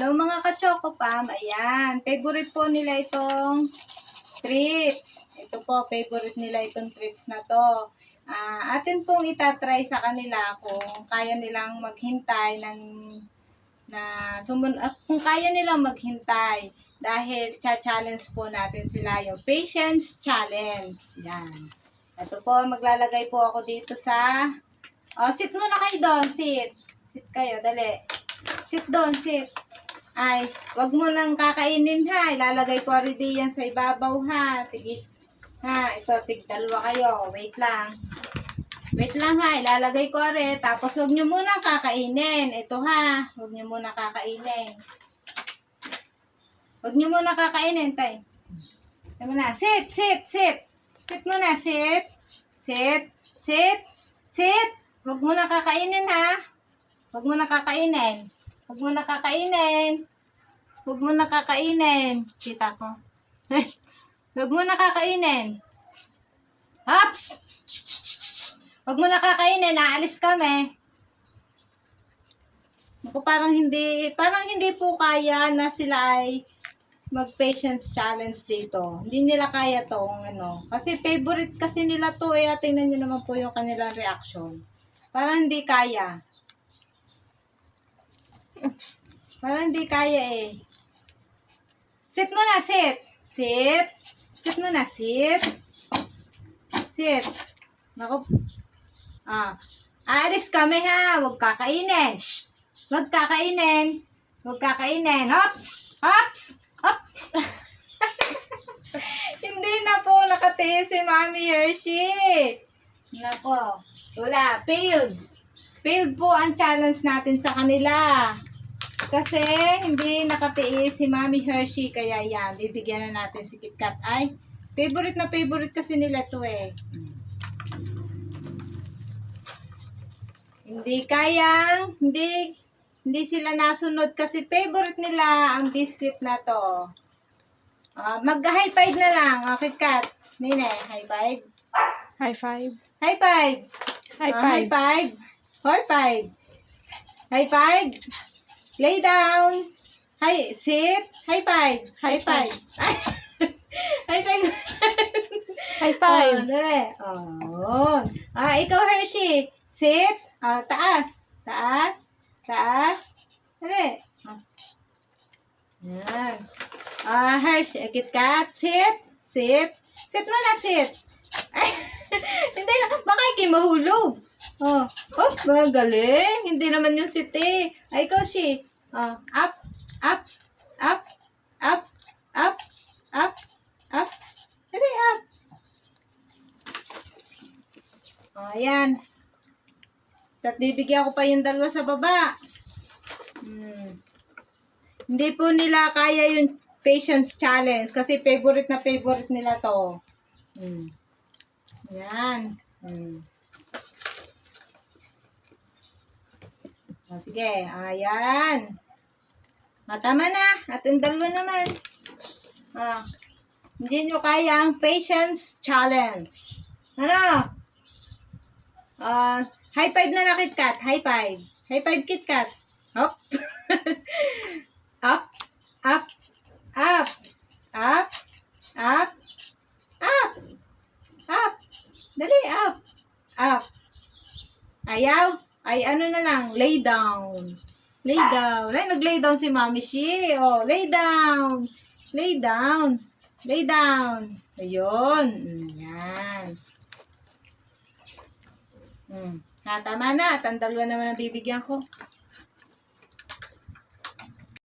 Hello mga ka-chocopam. Ayan. Favorite po nila itong treats. Ito po, favorite nila itong treats na to. Ah, atin pong itatry sa kanila kung kaya nilang maghintay ng na sumun at kung kaya nilang maghintay dahil cha-challenge po natin sila yung patience challenge. Yan. Ito po, maglalagay po ako dito sa Oh, sit muna kayo doon, sit. Sit kayo, dali. Sit doon, sit. Ay, wag mo nang kakainin ha. Ilalagay ko already yan sa ibabaw ha. Tigis. Ha, ito, tig dalawa kayo. Wait lang. Wait lang ha, ilalagay ko rin. Tapos wag nyo muna kakainin. Ito ha, wag nyo muna kakainin. Wag nyo muna kakainin, tay. Tama na. Sit, sit, sit. Sit muna, sit. Sit, sit, sit. Wag mo na kakainin ha. Wag mo na kakainin. Wag mo na kakainin. Wag mo na kakainin. Kita ko. Wag mo na kakainin. Hops! Shh, shh, shh, shh. Wag mo na kakainin. Aalis kami. Naku, parang hindi, parang hindi po kaya na sila ay mag-patience challenge dito. Hindi nila kaya to, ano. Kasi favorite kasi nila to, eh. Tingnan nyo naman po yung kanilang reaction. Parang hindi kaya. Parang hindi kaya eh. Sit muna, sit. Sit. Sit muna, sit. Sit. Naku. Ah. Aalis kami ha. Huwag kakainin. Shh. Huwag kakainin. Huwag kakainin. Hops! Hops! Hop! Hindi na po nakatiis si Mami Hershey. Nako. Wala. Failed. Failed po ang challenge natin sa kanila. Kasi hindi nakatiis si Mami Hershey. Kaya yan, bibigyan na natin si KitKat. Ay, favorite na favorite kasi nila to eh. Hindi kayang, hindi, hindi sila nasunod kasi favorite nila ang biscuit na to. Ah, mag-high five na lang. Oh, KitKat. Nine, high five. High five. High five. High Ah, five. high five. High five. High five. Lay down. Hi, sit. High five. High five. High five. High five. Oh, dali. Oh. Ah, ikaw, Hershey. Sit. Ah, taas. Taas. Taas. Dali. Ah. Yan. Ah, Hershey. KitKat. Sit. Sit. Sit mo na, sit. Ay, hindi lang. Baka ikay mahulog. Oh, oh, magaling. Hindi naman yung sit eh. Ay, ikaw, she. Oh, up, up, up, up, up, up, up. Dali, up. Oh, ayan. At bibigyan ko pa yung dalawa sa baba. Hmm. Hindi po nila kaya yung patience challenge kasi favorite na favorite nila to. Hmm. Yan. Hmm. O, sige. Ayan. Ah, tama na. At ang dalawa naman. Ah. Hindi nyo kaya ang patience challenge. Ano? Ah, high five na lang KitKat. High five. High five KitKat. Hop. up. Up. Up. Up. Up. Up. Up. Dali, up. Up. Ayaw. Ay, ano na lang, lay down. Lay down. Ay, nag-lay down si Mami Shi. Oh, lay down. Lay down. Lay down. Ayun. Yan. Hmm. Ha, tama na. Dalawa naman ang bibigyan ko.